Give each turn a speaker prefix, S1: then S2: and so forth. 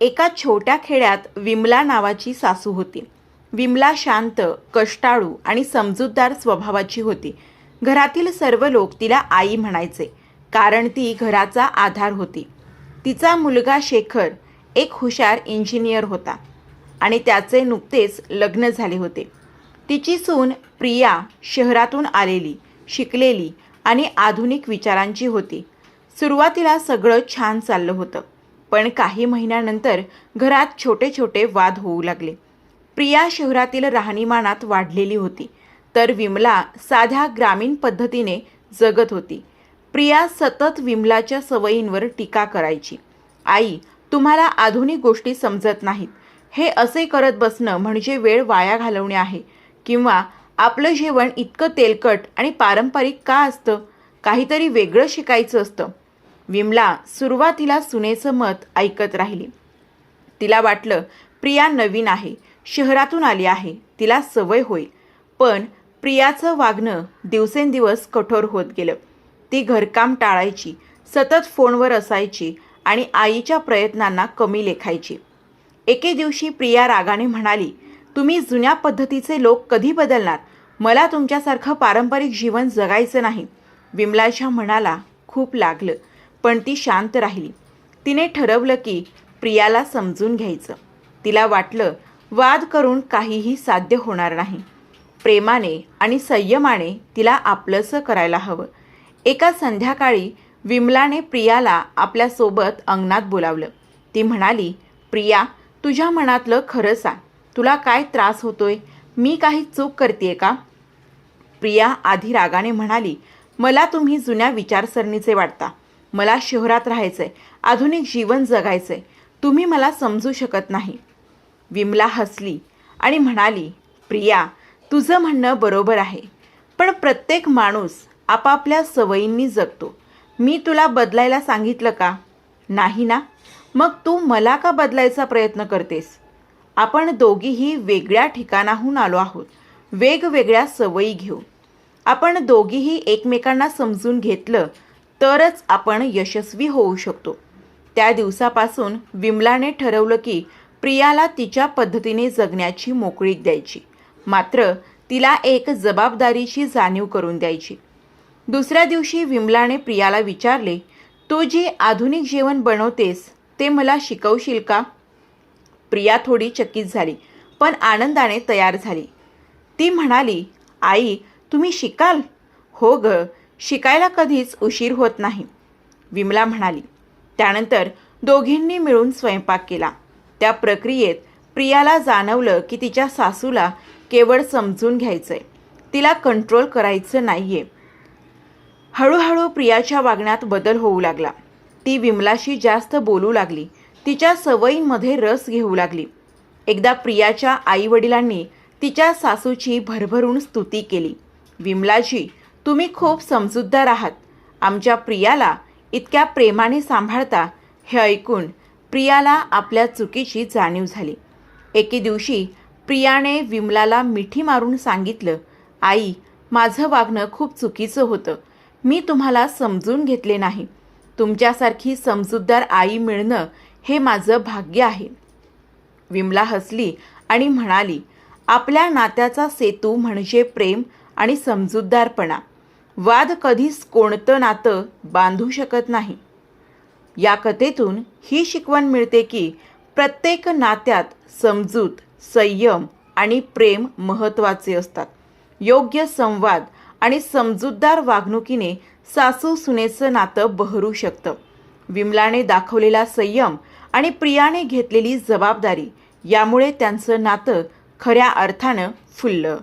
S1: एका छोट्या खेड्यात विमला नावाची सासू होती. विमला शांत कष्टाळू आणि समजूतदार स्वभावाची होती. घरातील सर्व लोक तिला आई म्हणायचे कारण ती घराचा आधार होती. तिचा मुलगा शेखर एक हुशार इंजिनियर होता आणि त्याचे नुकतेच लग्न झाले होते. तिची सून प्रिया शहरातून आलेली शिकलेली आणि आधुनिक विचारांची होती. सुरुवातीला सगळं छान चाललं होतं. पण काही महिन्यानंतर घरात छोटे छोटे वाद होऊ लागले. प्रिया शहरातील राहणीमानात वाढलेली होती तर विमला साध्या ग्रामीण पद्धतीने जगत होती. प्रिया सतत विमलाच्या सवयींवर टीका करायची. आई तुम्हाला आधुनिक गोष्टी समजत नाहीत. हे असे करत बसणं म्हणजे वेळ वाया घालवणे आहे किंवा आपलं जेवण इतकं तेलकट आणि पारंपरिक का असतं? काहीतरी वेगळं शिकायचं असतं. विमला सुरुवातीला सुनेचं मत ऐकत राहिली. तिला वाटलं प्रिया नवीन आहे शहरातून आली आहे तिला सवय होईल. पण प्रियाचं वागणं दिवसेंदिवस कठोर होत गेलं. ती घरकाम टाळायची सतत फोनवर असायची आणि आईच्या प्रयत्नांना कमी लेखायची. एके दिवशी प्रिया रागाने म्हणाली तुम्ही जुन्या पद्धतीचे लोक कधी बदलणार? मला तुमच्यासारखं पारंपरिक जीवन जगायचं नाही. विमलाच्या मनाला खूप लागलं. पण ती शांत राहिली. तिने ठरवलं की प्रियाला समजून घ्यायचं. तिला वाटलं वाद करून काहीही साध्य होणार नाही. प्रेमाने आणि संयमाने तिला आपलंसं करायला हवं. एका संध्याकाळी विमलाने प्रियाला आपल्यासोबत अंगणात बोलावलं. ती म्हणाली प्रिया तुझ्या मनातलं खरं सांग. तुला काय त्रास होतोय? मी काही चूक करते का? प्रिया आधी रागाने म्हणाली मला तुम्ही जुन्या विचारसरणीचे वाटता. मला शहरात राहायचंय. आधुनिक जीवन जगायचंय. तुम्ही मला समजू शकत नाही. विमला हसली आणि म्हणाली प्रिया तुझं म्हणणं बरोबर आहे. पण प्रत्येक माणूस आपापल्या सवयींनी जगतो. मी तुला बदलायला सांगितलं का? नाही ना. मग तू मला का बदलायचा प्रयत्न करतेस? आपण दोघीही वेगळ्या ठिकाणाहून आलो आहोत. वेगवेगळ्या सवयी घेऊ. आपण दोघीही एकमेकांना समजून घेतलं तरच आपण यशस्वी होऊ शकतो. त्या दिवसापासून विमलाने ठरवलं की प्रियाला तिच्या पद्धतीने जगण्याची मोकळीक द्यायची. मात्र तिला एक जबाबदारीची जाणीव करून द्यायची. दुसऱ्या दिवशी विमलाने प्रियाला विचारले तू जे आधुनिक जेवण बनवतेस ते मला शिकवशील का? प्रिया थोडी चकित झाली पण आनंदाने तयार झाली. ती म्हणाली आई तुम्ही शिकाल? हो ग शिकायला कधीच उशीर होत नाही. विमला म्हणाली त्यानंतर दोघींनी मिळून स्वयंपाक केला. त्या प्रक्रियेत प्रियाला जाणवलं की तिच्या सासूला केवळ समजून घ्यायचंय. तिला कंट्रोल करायचं नाहीये. हळूहळू प्रियाच्या वागण्यात बदल होऊ लागला. ती विमलाशी जास्त बोलू लागली. तिच्या सवयींमध्ये रस घेऊ लागली. एकदा प्रियाच्या आईवडिलांनी तिच्या सासूची भरभरून स्तुती केली. विमलाजी तुम्ही खूप समजूतदार आहात. आमच्या प्रियाला इतक्या प्रेमाने सांभाळता हे ऐकून प्रियाला आपल्या चुकीची जाणीव झाली. एके दिवशी प्रियाने विमलाला मिठी मारून सांगितलं आई माझं वागणं खूप चुकीचं होतं. मी तुम्हाला समजून घेतले नाही. तुमच्यासारखी समजूतदार आई मिळणं हे माझं भाग्य आहे. विमला हसली आणि म्हणाली आपल्या नात्याचा सेतू म्हणजे प्रेम आणि समजूतदारपणा. वाद कधीच कोणतं नातं बांधू शकत नाही. या कथेतून ही शिकवण मिळते की प्रत्येक नात्यात समजूत संयम आणि प्रेम महत्त्वाचे असतात. योग्य संवाद आणि समजूतदार वागणुकीने सासू सुनेचं नातं बहरू शकतं. विमलाने दाखवलेला संयम आणि प्रियाने घेतलेली जबाबदारी यामुळे त्यांचं नातं खऱ्या अर्थानं फुललं.